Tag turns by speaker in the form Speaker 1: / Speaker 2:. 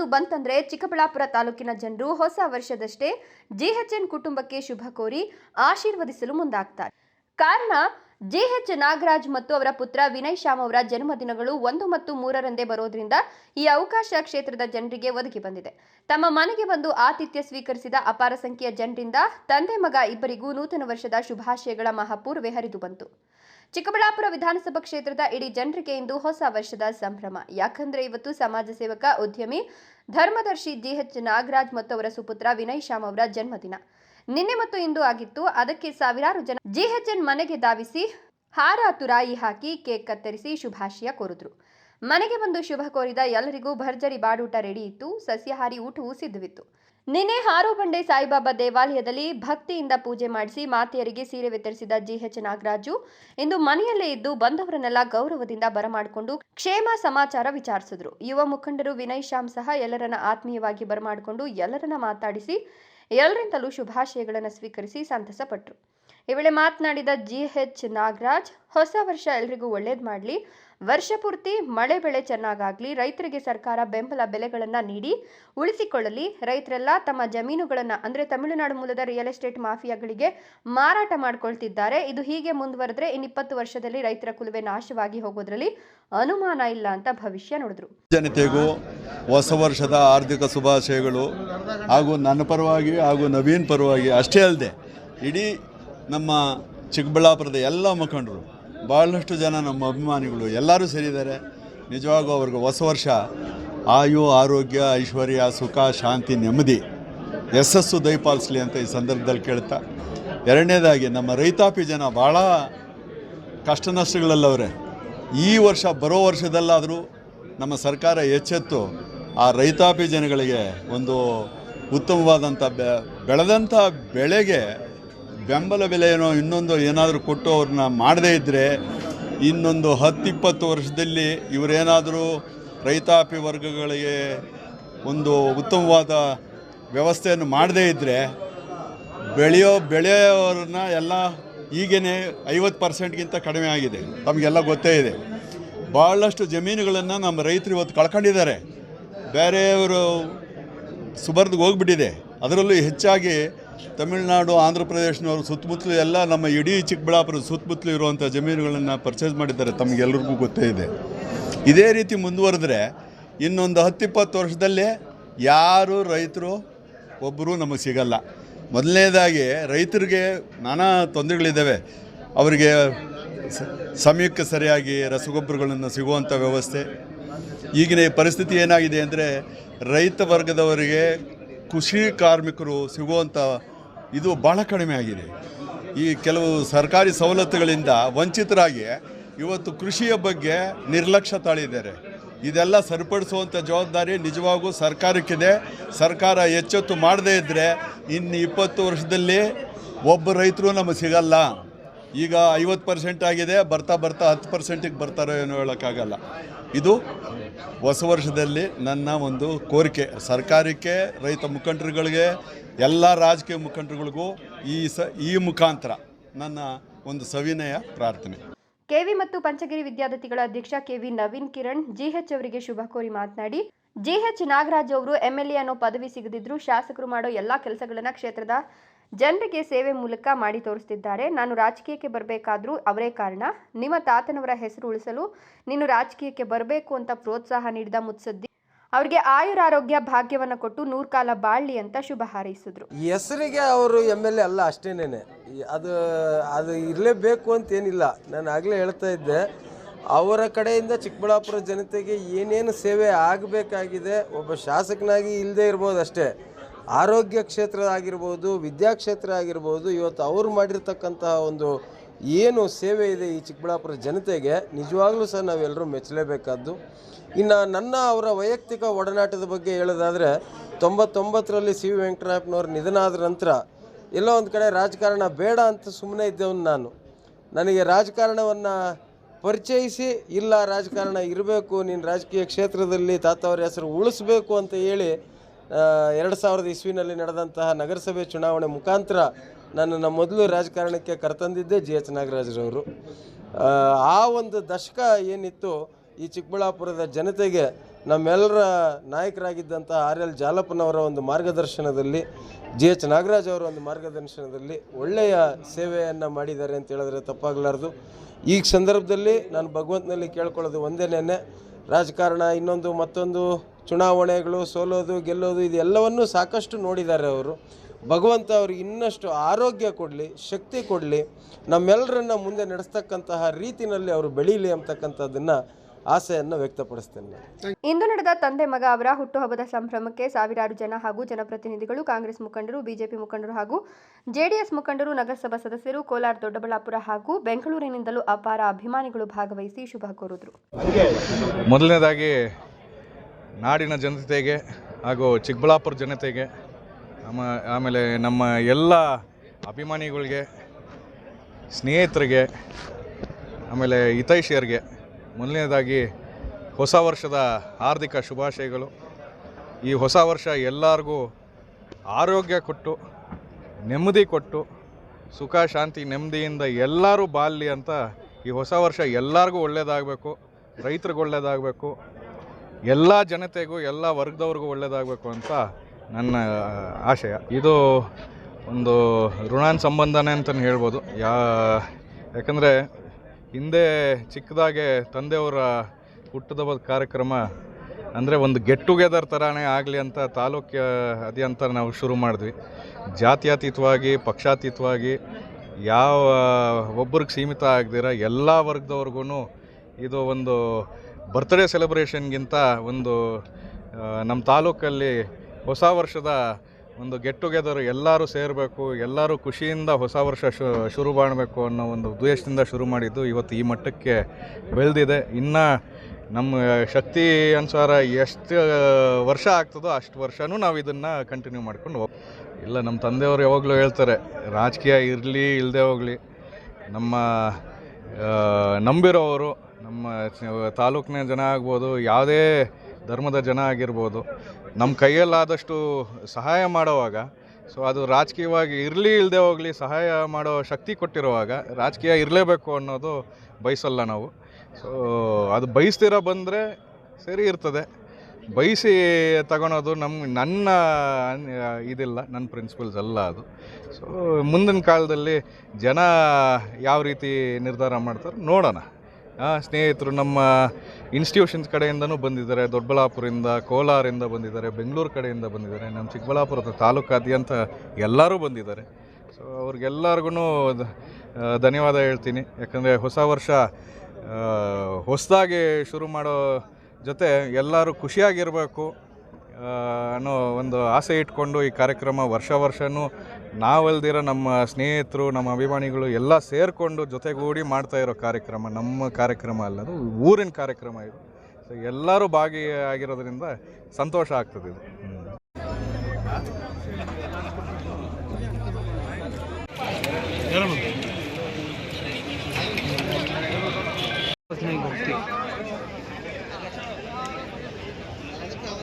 Speaker 1: ಒಂದು ಬಂತಂದ್ರೆ ಚಿಕ್ಕಬಳ್ಳಾಪುರ ತಾಲೂಕಿನ ಜನರು ಹೊಸ ವರ್ಷದಷ್ಟೇ ಜೆಎಚ್ಎನ್ ಕುಟುಂಬಕ್ಕೆ ಶುಭ ಕೋರಿ ಆಶೀರ್ವದಿಸಲು ಮುಂದಾಗ್ತಾರೆ. ಕಾರಣ, ಜೆಎಚ್ ನಾಗರಾಜ್ ಮತ್ತು ಅವರ ಪುತ್ರ ವಿನಯ್ ಶ್ಯಾಮ್ ಅವರ ಜನ್ಮದಿನಗಳು ಒಂದು ಮತ್ತು ಮೂರರಂದೇ ಬರೋದ್ರಿಂದ ಈ ಅವಕಾಶ ಕ್ಷೇತ್ರದ ಜನರಿಗೆ ಒದಗಿ ಬಂದಿದೆ. ತಮ್ಮ ಮನೆಗೆ ಬಂದು ಆತಿಥ್ಯ ಸ್ವೀಕರಿಸಿದ ಅಪಾರ ಸಂಖ್ಯೆಯ ಜನರಿಂದ ತಂದೆ ಮಗ ಇಬ್ಬರಿಗೂ ನೂತನ ವರ್ಷದ ಶುಭಾಶಯಗಳ ಮಹಾಪೂರ್ವೆ ಹರಿದು ಬಂತು. ಚಿಕ್ಕಬಳ್ಳಾಪುರ ವಿಧಾನಸಭಾ ಕ್ಷೇತ್ರದ ಇಡೀ ಜನರಿಗೆ ಇಂದು ಹೊಸ ವರ್ಷದ ಸಂಭ್ರಮ. ಯಾಕಂದ್ರೆ ಇವತ್ತು ಸಮಾಜ ಸೇವಕ, ಉದ್ಯಮಿ, ಧರ್ಮದರ್ಶಿ ಜಿಎಚ್ ನಾಗರಾಜ್ ಮತ್ತು ಅವರ ಸುಪುತ್ರ ವಿನಯ್ ಶ್ಯಾಮ್ ಅವರ ಜನ್ಮದಿನ. ನಿನ್ನೆ ಮತ್ತು ಇಂದು ಆಗಿತ್ತು. ಅದಕ್ಕೆ ಸಾವಿರಾರು ಜನ ಜಿಎಚ್ಎನ್ ಮನೆಗೆ ಧಾವಿಸಿ, ಹಾರ ತುರಾಯಿ ಹಾಕಿ, ಕೇಕ್ ಕತ್ತರಿಸಿ ಶುಭಾಶಯ ಕೋರಿದ್ರು. ಮನೆಗೆ ಬಂದು ಶುಭ ಕೋರಿದ ಎಲ್ಲರಿಗೂ ಭರ್ಜರಿ ಬಾಡೂಟ ರೆಡಿ ಇತ್ತು. ಸಸ್ಯಾಹಾರಿ ಊಟವೂ ಸಿದ್ಧವಿತ್ತು. ನಿನ್ನೆ ಹಾರೋಬಂಡೆ ಸಾಯಿಬಾಬಾ ದೇವಾಲಯದಲ್ಲಿ ಭಕ್ತಿಯಿಂದ ಪೂಜೆ ಮಾಡಿಸಿ ಮಾತೆಯರಿಗೆ ಸೀರೆ ವಿತರಿಸಿದ ಜಿಎಚ್ ನಾಗರಾಜು ಇಂದು ಮನೆಯಲ್ಲೇ ಇದ್ದು ಬಂದವರನ್ನೆಲ್ಲ ಗೌರವದಿಂದ ಬರಮಾಡಿಕೊಂಡು ಕ್ಷೇಮ ಸಮಾಚಾರ ವಿಚಾರಿಸಿದ್ರು. ಯುವ ಮುಖಂಡರು ವಿನಯ್ ಶ್ಯಾಮ್ ಸಹ ಎಲ್ಲರನ್ನ ಆತ್ಮೀಯವಾಗಿ ಬರಮಾಡಿಕೊಂಡು ಎಲ್ಲರನ್ನ ಮಾತಾಡಿಸಿ ಎಲ್ಲರಿಂದಲೂ ಶುಭಾಶಯಗಳನ್ನು ಸ್ವೀಕರಿಸಿ ಸಂತಸ ಪಟ್ಟರು ಈ ವೇಳೆ ಮಾತನಾಡಿದ ಜಿಎಚ್ ನಾಗರಾಜ್, ಹೊಸ ವರ್ಷ ಎಲ್ರಿಗೂ ಒಳ್ಳೇದು ಮಾಡಲಿ. ವರ್ಷ ಪೂರ್ತಿ ಮಳೆ ಬೆಳೆ ಚೆನ್ನಾಗಾಗ್ಲಿ, ರೈತರಿಗೆ ಸರ್ಕಾರ ಬೆಂಬಲ ಬೆಲೆಗಳನ್ನು ನೀಡಿ ಉಳಿಸಿಕೊಳ್ಳಲಿ. ರೈತರೆಲ್ಲ ತಮ್ಮ ಜಮೀನುಗಳನ್ನು, ಅಂದ್ರೆ ತಮಿಳುನಾಡು ಮೂಲದ ರಿಯಲ್ ಎಸ್ಟೇಟ್ ಮಾಫಿಯಾಗಳಿಗೆ ಮಾರಾಟ ಮಾಡ್ಕೊಳ್ತಿದ್ದಾರೆ. ಇದು ಹೀಗೆ ಮುಂದುವರೆದ್ರೆ ಇನ್ನಿಪ್ಪತ್ತು ವರ್ಷದಲ್ಲಿ ರೈತರ ಕುಲುವೆ ನಾಶವಾಗಿ ಹೋಗೋದ್ರಲ್ಲಿ ಅನುಮಾನ ಇಲ್ಲ ಅಂತ ಭವಿಷ್ಯ ನೋಡಿದ್ರು.
Speaker 2: ಜನತೆಗೂ ಹೊಸ ವರ್ಷದ ಆರ್ಥಿಕ ಶುಭಾಶಯಗಳು. ಹಾಗೂ ನನ್ನ ಪರವಾಗಿ ಹಾಗೂ ನವೀನ್ ಪರವಾಗಿ ಅಷ್ಟೇ ಅಲ್ಲದೆ ಇಡೀ ನಮ್ಮ ಚಿಕ್ಕಬಳ್ಳಾಪುರದ ಎಲ್ಲ ಮುಖಂಡರು ಭಾಳಷ್ಟು ಜನ ನಮ್ಮ ಅಭಿಮಾನಿಗಳು ಎಲ್ಲರೂ ಸೇರಿದ್ದಾರೆ. ನಿಜವಾಗೂ ಅವ್ರಿಗೆ ಹೊಸ ವರ್ಷ. ಆಯು, ಆರೋಗ್ಯ, ಐಶ್ವರ್ಯ, ಸುಖ, ಶಾಂತಿ, ನೆಮ್ಮದಿ, ಯಶಸ್ಸು ದಯಪಾಲಿಸಲಿ ಅಂತ ಈ ಸಂದರ್ಭದಲ್ಲಿ ಕೇಳ್ತಾ. ಎರಡನೇದಾಗಿ ನಮ್ಮ ರೈತಾಪಿ ಜನ ಭಾಳ ಕಷ್ಟ ನಷ್ಟಗಳಲ್ಲವ್ರೆ. ಈ ವರ್ಷ ಬರೋ ವರ್ಷದಲ್ಲಾದರೂ ನಮ್ಮ ಸರ್ಕಾರ ಎಚ್ಚೆತ್ತು ಆ ರೈತಾಪಿ ಜನಗಳಿಗೆ ಒಂದು ಉತ್ತಮವಾದಂಥ ಬೆಳೆದಂಥ ಬೆಳೆಗೆ ಬೆಂಬಲ ಬೆಲೆ ಏನೋ ಇನ್ನೊಂದು ಏನಾದರೂ ಕೊಟ್ಟು ಅವ್ರನ್ನ ಮಾಡದೇ ಇದ್ದರೆ ಇನ್ನೊಂದು ಹತ್ತಿಪ್ಪತ್ತು ವರ್ಷದಲ್ಲಿ ಇವರೇನಾದರೂ ರೈತಾಪಿ ವರ್ಗಗಳಿಗೆ ಒಂದು ಉತ್ತಮವಾದ ವ್ಯವಸ್ಥೆಯನ್ನು ಮಾಡದೇ ಇದ್ದರೆ ಬೆಳೆಯೋ ಬೆಳೆಯೋರನ್ನ ಎಲ್ಲ ಈಗೇನೆ ಐವತ್ತು ಪರ್ಸೆಂಟ್ಗಿಂತ ಕಡಿಮೆ ಆಗಿದೆ. ತಮಗೆಲ್ಲ ಗೊತ್ತೇ ಇದೆ. ಭಾಳಷ್ಟು ಜಮೀನುಗಳನ್ನು ನಮ್ಮ ರೈತರು ಇವತ್ತು ಕಳ್ಕೊಂಡಿದ್ದಾರೆ. ಬೇರೆಯವರು ಸುಬರ್ದಿಗೆ ಹೋಗ್ಬಿಟ್ಟಿದೆ. ಅದರಲ್ಲೂ ಹೆಚ್ಚಾಗಿ ತಮಿಳುನಾಡು, ಆಂಧ್ರ ಪ್ರದೇಶನವರು ಸುತ್ತಮುತ್ತಲು ಎಲ್ಲ ನಮ್ಮ ಇಡೀ ಚಿಕ್ಕಬಳ್ಳಾಪುರ ಸುತ್ತಮುತ್ತಲು ಇರುವಂಥ ಜಮೀನುಗಳನ್ನು ಪರ್ಚೇಸ್ ಮಾಡಿದ್ದಾರೆ ತಮಗೆಲ್ಲರಿಗೂ ಗೊತ್ತೇ ಇದೆ. ಇದೇ ರೀತಿ ಮುಂದುವರೆದ್ರೆ ಇನ್ನೊಂದು ಹತ್ತಿಪ್ಪತ್ತು ವರ್ಷದಲ್ಲಿ ಯಾರು ರೈತರು ಒಬ್ಬರು ನಮಗೆ ಸಿಗಲ್ಲ. ಮೊದಲನೇದಾಗಿ ರೈತರಿಗೆ ನಾನಾ ತೊಂದರೆಗಳಿದ್ದಾವೆ. ಅವರಿಗೆ ಸಮಯಕ್ಕೆ ಸರಿಯಾಗಿ ರಸಗೊಬ್ಬರಗಳನ್ನು ಸಿಗುವಂಥ ವ್ಯವಸ್ಥೆ. ಈಗಿನ ಪರಿಸ್ಥಿತಿ ಏನಾಗಿದೆ ಅಂದರೆ ರೈತ ವರ್ಗದವರಿಗೆ ಕೃಷಿ ಕಾರ್ಮಿಕರು ಸಿಗುವಂಥ ಇದು ಬಹಳ ಕಡಿಮೆ ಆಗಿದೆ. ಈ ಕೆಲವು ಸರ್ಕಾರಿ ಸವಲತ್ತುಗಳಿಂದ ವಂಚಿತರಾಗಿ ಇವತ್ತು ಕೃಷಿಯ ಬಗ್ಗೆ ನಿರ್ಲಕ್ಷ್ಯ ತಾಳಿದ್ದಾರೆ. ಇದೆಲ್ಲ ಸರಿಪಡಿಸುವಂಥ ಜವಾಬ್ದಾರಿ ನಿಜವಾಗೂ ಸರ್ಕಾರಕ್ಕಿದೆ. ಸರ್ಕಾರ ಎಚ್ಚೆತ್ತು ಮಾಡದೇ ಇದ್ದರೆ ಇನ್ನು ಇಪ್ಪತ್ತು ವರ್ಷದಲ್ಲಿ ಒಬ್ಬ ರೈತರು ನಮಗೆ ಸಿಗಲ್ಲ. ಈಗ ಐವತ್ತು ಪರ್ಸೆಂಟ್ ಆಗಿದೆ, ಬರ್ತಾ ಬರ್ತಾ ಹತ್ತು ಪರ್ಸೆಂಟಿಗೆ ಬರ್ತಾರೋ ಏನೋ ಹೇಳೋಕ್ಕಾಗಲ್ಲ. ಇದು ಹೊಸ ವರ್ಷದಲ್ಲಿ ನನ್ನ ಒಂದು ಕೋರಿಕೆ. ಸರ್ಕಾರಕ್ಕೆ, ರೈತ ಮುಖಂಡರುಗಳಿಗೆ, ಎಲ್ಲ ರಾಜಕೀಯ ಮುಖಂಡರುಗಳಿಗೂ ಈ ಸ, ಈ ಮುಖಾಂತರ ನನ್ನ ಒಂದು ಸವಿನಯ ಪ್ರಾರ್ಥನೆ.
Speaker 1: ಕೆವಿ ಮತ್ತು ಪಂಚಗಿರಿ ವಿದ್ಯಾರ್ಥಿಗಳ ಅಧ್ಯಕ್ಷ ಕೆವಿ ನವೀನ್ ಕಿರಣ್ ಜಿಎಚ್ ಅವರಿಗೆ ಶುಭ ಕೋರಿ ಮಾತನಾಡಿ ಜಿಎಚ್ ನಾಗರಾಜ್ ಅವರು ಎಂಎಲ್ಎ ಅನ್ನೋ ಪದವಿ ಸಿಗದಿದ್ರು ಶಾಸಕರು ಮಾಡೋ ಎಲ್ಲಾ ಕೆಲಸಗಳನ್ನು ಕ್ಷೇತ್ರದ ಜನರಿಗೆ ಸೇವೆ ಮೂಲಕ ಮಾಡಿ ತೋರಿಸ್ತಿದ್ದಾರೆ. ನಾನು ರಾಜಕೀಯಕ್ಕೆ ಬರಬೇಕಾದ್ರೂ ಅವರೇ ಕಾರಣ. ನಿಮ್ಮ ತಾತನವರ ಹೆಸರು ಉಳಿಸಲು ನೀನು ರಾಜಕೀಯಕ್ಕೆ ಬರಬೇಕು ಅಂತ ಪ್ರೋತ್ಸಾಹ ನೀಡಿದ ಮುತ್ಸದ್ದಿ. ಅವರಿಗೆ ಆಯುರಾರೋಗ್ಯ ಭಾಗ್ಯವನ್ನು ಕೊಟ್ಟು ನೂರ್ ಕಾಲ ಬಾಳ್ಲಿ ಅಂತ ಶುಭ ಹಾರೈಸಿದ್ರು.
Speaker 3: ಹೆಸರಿಗೆ ಅವರು ಎಂ ಎಲ್ ಎ ಅಲ್ಲ, ಅಷ್ಟೇನೇನೆ. ಅದು ಅದು ಇರಲೇಬೇಕು ಅಂತ ಏನಿಲ್ಲ ನಾನು ಆಗಲೇ ಹೇಳ್ತಾ ಇದ್ದೆ. ಅವರ ಕಡೆಯಿಂದ ಚಿಕ್ಕಬಳ್ಳಾಪುರ ಜನತೆಗೆ ಏನೇನು ಸೇವೆ ಆಗಬೇಕಾಗಿದೆ, ಒಬ್ಬ ಶಾಸಕನಾಗಿ ಇಲ್ಲದೆ ಇರ್ಬೋದು ಅಷ್ಟೇ ಆರೋಗ್ಯ ಕ್ಷೇತ್ರ ಆಗಿರ್ಬೋದು ವಿದ್ಯಾಕ್ಷೇತ್ರ ಆಗಿರ್ಬೋದು, ಇವತ್ತು ಅವರು ಮಾಡಿರ್ತಕ್ಕಂತಹ ಒಂದು ಏನು ಸೇವೆ ಇದೆ ಈ ಚಿಕ್ಕಬಳ್ಳಾಪುರ ಜನತೆಗೆ, ನಿಜವಾಗ್ಲೂ ಸಹ ನಾವೆಲ್ಲರೂ ಮೆಚ್ಚಲೇಬೇಕಾದ್ದು. ಇನ್ನು ನನ್ನ ಅವರ ವೈಯಕ್ತಿಕ ಒಡನಾಟದ ಬಗ್ಗೆ ಹೇಳೋದಾದರೆ, ತೊಂಬತ್ತೊಂಬತ್ತರಲ್ಲಿ ಸಿ ವಿ ವೆಂಕಟರಾಯಪ್ಪನವ್ರ ನಿಧನ ಆದ ನಂತರ ಎಲ್ಲೋ ಒಂದು ಕಡೆ ರಾಜಕಾರಣ ಬೇಡ ಅಂತ ಸುಮ್ಮನೆ ಇದ್ದವನು ನಾನು. ನನಗೆ ರಾಜಕಾರಣವನ್ನು ಪರಿಚಯಿಸಿ, ಇಲ್ಲ ರಾಜಕಾರಣ ಇರಬೇಕು, ನೀನು ರಾಜಕೀಯ ಕ್ಷೇತ್ರದಲ್ಲಿ ತಾತವರ ಹೆಸರು ಉಳಿಸ್ಬೇಕು ಅಂತ ಹೇಳಿ ಎರಡು ಸಾವಿರದ ಇಸ್ವಿನಲ್ಲಿ ನಡೆದಂತಹ ನಗರಸಭೆ ಚುನಾವಣೆ ಮುಖಾಂತರ ನನ್ನನ್ನು ಮೊದಲು ರಾಜಕಾರಣಕ್ಕೆ ಕರೆತಂದಿದ್ದೇ ಜಿ ಎಚ್ ನಾಗರಾಜರವರು. ಆ, ಒಂದು ದಶಕ ಏನಿತ್ತು ಈ ಚಿಕ್ಕಬಳ್ಳಾಪುರದ ಜನತೆಗೆ ನಮ್ಮೆಲ್ಲರ ನಾಯಕರಾಗಿದ್ದಂಥ ಆರ್ ಎಲ್ ಜಾಲಪ್ಪನವರ ಒಂದು ಮಾರ್ಗದರ್ಶನದಲ್ಲಿ ಜಿ ಎಚ್ ನಾಗರಾಜ್ ಅವರ ಒಂದು ಮಾರ್ಗದರ್ಶನದಲ್ಲಿ ಒಳ್ಳೆಯ ಸೇವೆಯನ್ನು ಮಾಡಿದ್ದಾರೆ ಅಂತ ಹೇಳಿದ್ರೆ ತಪ್ಪಾಗಲಾರ್ದು. ಈ ಸಂದರ್ಭದಲ್ಲಿ ನಾನು ಭಗವಂತನಲ್ಲಿ ಕೇಳ್ಕೊಳ್ಳೋದು ಒಂದೇನೇನೆ ರಾಜಕಾರಣ ಇನ್ನೊಂದು ಮತ್ತೊಂದು ಚುನಾವಣೆಗಳು ಸೋಲೋದು ಗೆಲ್ಲೋದು ಇದೆಲ್ಲವನ್ನೂ ಸಾಕಷ್ಟು ನೋಡಿದ್ದಾರೆ ಅವರು. ಭಗವಂತ ಅವ್ರಿಗೆ ಇನ್ನಷ್ಟು ಆರೋಗ್ಯ ಕೊಡಲಿ ಶಕ್ತಿ ಕೊಡಲಿ ನಮ್ಮೆಲ್ಲರನ್ನ ಮುಂದೆ ನಡೆಸ್ತಕ್ಕಂತಹ ರೀತಿನಲ್ಲಿ ಅವರು ಬೆಳೀಲಿ ಅಂತಕ್ಕಂಥದ್ದನ್ನು ಆಸೆಯನ್ನು ವ್ಯಕ್ತಪಡಿಸ್ತೇನೆ
Speaker 1: ಇಂದು ನಡೆದ ತಂದೆ ಮಗ ಅವರ ಹುಟ್ಟುಹಬ್ಬದ ಸಂಭ್ರಮಕ್ಕೆ ಸಾವಿರಾರು ಜನ ಹಾಗೂ ಜನಪ್ರತಿನಿಧಿಗಳು ಕಾಂಗ್ರೆಸ್ ಮುಖಂಡರು ಬಿಜೆಪಿ ಮುಖಂಡರು ಹಾಗೂ ಜೆಡಿಎಸ್ ಮುಖಂಡರು ನಗರಸಭಾ ಸದಸ್ಯರು ಕೋಲಾರ ದೊಡ್ಡಬಳ್ಳಾಪುರ ಹಾಗೂ ಬೆಂಗಳೂರಿನಿಂದಲೂ ಅಪಾರ ಅಭಿಮಾನಿಗಳು ಭಾಗವಹಿಸಿ ಶುಭ ಕೋರಿದರು.
Speaker 4: ಮೊದಲನೇದಾಗಿ ನಾಡಿನ ಜನತೆಗೆ ಹಾಗೂ ಚಿಕ್ಕಬಳ್ಳಾಪುರ ಜನತೆಗೆ, ನಮ್ಮ, ಆಮೇಲೆ ನಮ್ಮ ಎಲ್ಲ ಅಭಿಮಾನಿಗಳಿಗೆ, ಸ್ನೇಹಿತರಿಗೆ, ಆಮೇಲೆ ಹಿತೈಷಿಯರಿಗೆ ಮೊದಲನೇದಾಗಿ ಹೊಸ ವರ್ಷದ ಹಾರ್ದಿಕ ಶುಭಾಶಯಗಳು. ಈ ಹೊಸ ವರ್ಷ ಎಲ್ಲರಿಗೂ ಆರೋಗ್ಯ ಕೊಟ್ಟು, ನೆಮ್ಮದಿ ಕೊಟ್ಟು, ಸುಖ, ಶಾಂತಿ, ನೆಮ್ಮದಿಯಿಂದ ಎಲ್ಲರೂ ಬಾಳಲಿ ಅಂತ ಈ ಹೊಸ ವರ್ಷ ಎಲ್ಲರಿಗೂ ಒಳ್ಳೆಯದಾಗಬೇಕು ರೈತರಿಗೆ ಒಳ್ಳೆಯದಾಗಬೇಕು ಎಲ್ಲ ಜನತೆಗೂ, ಎಲ್ಲ ವರ್ಗದವ್ರಿಗೂ ಒಳ್ಳೆಯದಾಗಬೇಕು ಅಂತ ನನ್ನ ಆಶಯ. ಇದು ಒಂದು ಋಣಾನ್ ಸಂಬಂಧನೇ ಅಂತಲೇ ಹೇಳ್ಬೋದು. ಯಾ, ಯಾಕಂದರೆ ಹಿಂದೆ ಚಿಕ್ಕದಾಗೆ ತಂದೆಯವರ ಹುಟ್ಟುಹಬ್ಬದ ಕಾರ್ಯಕ್ರಮ ಅಂದರೆ ಒಂದು ಗೆಟ್ ಟುಗೆದರ್ ಥರನೇ ಆಗಲಿ ಅಂತ ತಾಲೂಕು ಅದ್ಯಂತ ನಾವು ಶುರು ಮಾಡಿದ್ವಿ. ಜಾತ್ಯತೀತವಾಗಿ, ಪಕ್ಷಾತೀತವಾಗಿ ಯಾವ ಒಬ್ಬರಿಗೆ ಸೀಮಿತ ಆಗದಿರ ಎಲ್ಲ ವರ್ಗದವ್ರಿಗೂ ಇದು ಒಂದು ಬರ್ತ್ಡೇ ಸೆಲೆಬ್ರೇಷನ್ಗಿಂತ ಒಂದು ನಮ್ಮ ತಾಲೂಕಲ್ಲಿ ಹೊಸ ವರ್ಷದ ಒಂದು ಗೆಟ್ ಟುಗೆದರ್ ಎಲ್ಲರೂ ಸೇರಬೇಕು, ಎಲ್ಲರೂ ಖುಷಿಯಿಂದ ಹೊಸ ವರ್ಷ ಶುರು ಮಾಡಬೇಕು ಅನ್ನೋ ಒಂದು ಉದ್ದೇಶದಿಂದ ಶುರು ಮಾಡಿದ್ದು ಇವತ್ತು ಈ ಮಟ್ಟಕ್ಕೆ ಬೆಳೆದಿದೆ. ಇನ್ನು ನಮ್ಮ ಶಕ್ತಿ ಅನುಸಾರ ಎಷ್ಟು ವರ್ಷ ಆಗ್ತದೋ ಅಷ್ಟು ವರ್ಷನೂ ನಾವು ಇದನ್ನು ಕಂಟಿನ್ಯೂ ಮಾಡ್ಕೊಂಡು ಹೋಗ್, ಇಲ್ಲ ನಮ್ಮ ತಂದೆಯವರು ಯಾವಾಗಲೂ ಹೇಳ್ತಾರೆ, ರಾಜಕೀಯ ಇರಲಿ ಇಲ್ಲದೆ ಹೋಗಲಿ. ನಮ್ಮ ನಂಬಿರೋವರು ನಮ್ಮ ತಾಲೂಕಿನ ಜನ ಆಗ್ಬೋದು, ಯಾವುದೇ ಧರ್ಮದ ಜನ ಆಗಿರ್ಬೋದು, ನಮ್ಮ ಕೈಯಲ್ಲಾದಷ್ಟು ಸಹಾಯ ಮಾಡುವಾಗ ಸೊ ಅದು ರಾಜಕೀಯವಾಗಿ ಇರಲಿ ಇಲ್ಲದೆ ಹೋಗಲಿ ಸಹಾಯ ಮಾಡೋ ಶಕ್ತಿ ಕೊಟ್ಟಿರುವಾಗ ರಾಜಕೀಯ ಇರಲೇಬೇಕು ಅನ್ನೋದು ಬಯಸಲ್ಲ ನಾವು. ಸೊ ಅದು ಬಯಸ್ತಿರ ಬಂದರೆ ಸರಿ ಇರ್ತದೆ. ಬಯಸಿ ತಗೊಳೋದು ನಮ್ಮ ನನ್ನ ಇದಿಲ್ಲ, ನನ್ನ ಪ್ರಿನ್ಸಿಪಲ್ಸ್ ಅಲ್ಲ ಅದು. ಸೊ ಮುಂದಿನ ಕಾಲದಲ್ಲಿ ಜನ ಯಾವ ರೀತಿ ನಿರ್ಧಾರ ಮಾಡ್ತಾರೆ ನೋಡೋಣ. ಸ್ನೇಹಿತರು ನಮ್ಮ ಇನ್ಸ್ಟಿಟ್ಯೂಷನ್ಸ್ ಕಡೆಯಿಂದನೂ ಬಂದಿದ್ದಾರೆ. ದೊಡ್ಡಬಳ್ಳಾಪುರದಿಂದ ಕೋಲಾರಿಂದ ಬಂದಿದ್ದಾರೆ, ಬೆಂಗಳೂರು ಕಡೆಯಿಂದ ಬಂದಿದ್ದಾರೆ. ನಮ್ಮ ಚಿಕ್ಕಬಳ್ಳಾಪುರದ ತಾಲೂಕಾದ್ಯಂತ ಎಲ್ಲರೂ ಬಂದಿದ್ದಾರೆ. ಸೊ ಅವ್ರಿಗೆಲ್ಲರಿಗೂ ಧನ್ಯವಾದ ಹೇಳ್ತೀನಿ. ಯಾಕಂದರೆ ಹೊಸ ವರ್ಷ ಹೊಸದಾಗಿ ಶುರು ಮಾಡೋ ಜೊತೆ ಎಲ್ಲರೂ ಖುಷಿಯಾಗಿರಬೇಕು. ಅನ್ನೋ ಒಂದು ಆಸೆ ಇಟ್ಕೊಂಡು ಈ ಕಾರ್ಯಕ್ರಮ ವರ್ಷ ವರ್ಷವೂ ನಾವಲ್ದಿರೋ ನಮ್ಮ ಸ್ನೇಹಿತರು, ನಮ್ಮ ಅಭಿಮಾನಿಗಳು ಎಲ್ಲ ಸೇರಿಕೊಂಡು ಜೊತೆಗೂಡಿ ಮಾಡ್ತಾ ಇರೋ ಕಾರ್ಯಕ್ರಮ, ನಮ್ಮ ಕಾರ್ಯಕ್ರಮ ಅಲ್ಲದು ಊರಿನ ಕಾರ್ಯಕ್ರಮ ಇದು ಸೊ ಎಲ್ಲರೂ ಭಾಗಿಯಾಗಿರೋದ್ರಿಂದ ಸಂತೋಷ ಆಗ್ತದೆ ಇದು.